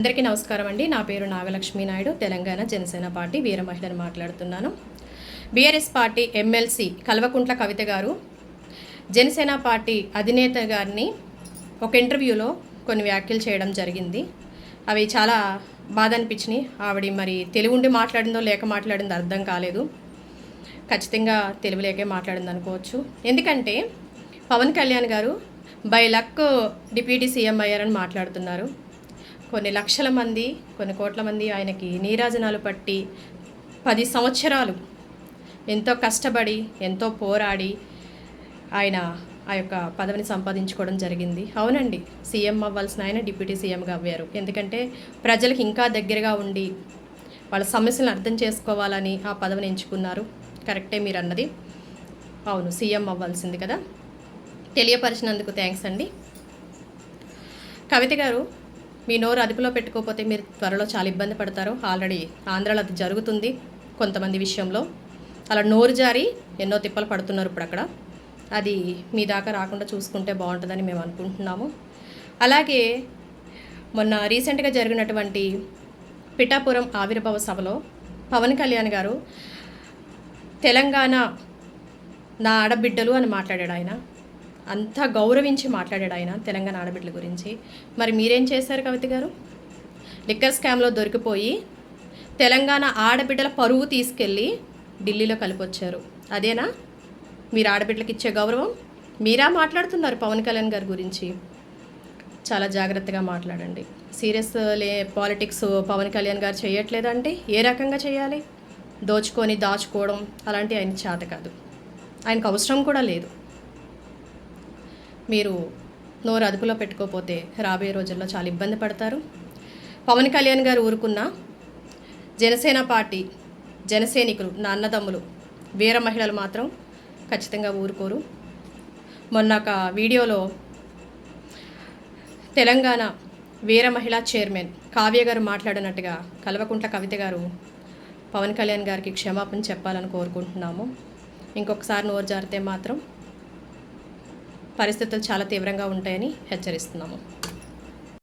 అందరికీ నమస్కారం అండి. నా పేరు నాగలక్ష్మి నాయుడు. తెలంగాణ జనసేన పార్టీ వీర మహిళను మాట్లాడుతున్నాను. BRS party MLC Kalvakuntla Kavitha garu Janasena party అధినేత గారిని ఒక ఇంటర్వ్యూలో కొన్ని వ్యాఖ్యలు చేయడం జరిగింది. అవి చాలా బాధ అనిపించినాయి. ఆవిడ మరి తెలుగు ఉండి మాట్లాడిందో లేక మాట్లాడిందో అర్థం కాలేదు. ఖచ్చితంగా తెలుగు లేకే మాట్లాడింది అనుకోవచ్చు. ఎందుకంటే పవన్ కళ్యాణ్ గారు బై లక్ డిప్యూటీ సీఎం అయ్యారని మాట్లాడుతున్నారు. కొన్ని లక్షల మంది కొన్ని కోట్ల మంది ఆయనకి నీరాజనాలు పట్టి పది సంవత్సరాలు ఎంతో కష్టపడి ఎంతో పోరాడి ఆయన ఆ యొక్క పదవిని సంపాదించుకోవడం జరిగింది. అవునండి సీఎం అవ్వాల్సిన ఆయన డిప్యూటీ సీఎంగా అవ్వారు. ఎందుకంటే ప్రజలకు ఇంకా దగ్గరగా ఉండి వాళ్ళ సమస్యలను అర్థం చేసుకోవాలని ఆ పదవిని ఎంచుకున్నారు. కరెక్టే మీరు అన్నది అవును సీఎం అవ్వాల్సింది కదా. తెలియపరిచినందుకు థ్యాంక్స్ అండి. కవిత గారు మీ నోరు అదుపులో పెట్టుకోకపోతే మీరు త్వరలో చాలా ఇబ్బంది పడతారు. ఆల్రెడీ ఆంధ్రాలో అది జరుగుతుంది కొంతమంది విషయంలో. అలా నోరు జారి ఎన్నో తిప్పలు పడుతున్నారు ఇప్పుడు అక్కడ. అది మీ దాకా రాకుండా చూసుకుంటే బాగుంటుందని మేము అనుకుంటున్నాము. అలాగే మొన్న రీసెంట్గా జరిగినటువంటి పిఠాపురం ఆవిర్భావ సభలో పవన్ కళ్యాణ్ గారు తెలంగాణ నా ఆడబిడ్డలు అని మాట్లాడాడు ఆయన. అంత గౌరవించి మాట్లాడాడు ఆయన తెలంగాణ ఆడబిడ్డల గురించి. మరి మీరేం చేశారు కవిత గారు? లిక్కర్ స్కామ్లో దొరికిపోయి తెలంగాణ ఆడబిడ్డల పరువు తీసుకెళ్ళి ఢిల్లీలో కలిపొచ్చారు. అదేనా? మీరు ఆడబిడ్డలకు ఇచ్చే గౌరవం? మీరా మాట్లాడుతున్నారు పవన్ కళ్యాణ్ గారి గురించి? చాలా జాగ్రత్తగా మాట్లాడండి. సీరియస్ లే పాలిటిక్స్ పవన్ కళ్యాణ్ గారు చేయట్లేదంటే ఏ రకంగా చేయాలి? దోచుకొని దాచుకోవడం అలాంటి ఆయన చేత కాదు. ఆయనకు అవసరం కూడా లేదు. మీరు నోరు అదుపులో పెట్టుకోకపోతే రాబోయే రోజుల్లో చాలా ఇబ్బంది పడతారు. పవన్ కళ్యాణ్ గారు ఊరుకున్న జనసేన పార్టీ జనసైనికులు నా అన్నదమ్ములు వీర మహిళలు మాత్రం ఖచ్చితంగా ఊరుకోరు. మొన్న ఒక వీడియోలో తెలంగాణ వీర మహిళా చైర్మన్ కావ్య గారు మాట్లాడినట్టుగా కల్వకుంట్ల కవిత గారు పవన్ కళ్యాణ్ గారికి క్షమాపణ చెప్పాలని కోరుకుంటున్నాము. ఇంకొకసారి నోరు జారితే మాత్రం పరిస్థితులు చాలా తీవ్రంగా ఉంటాయని హెచ్చరిస్తున్నాము.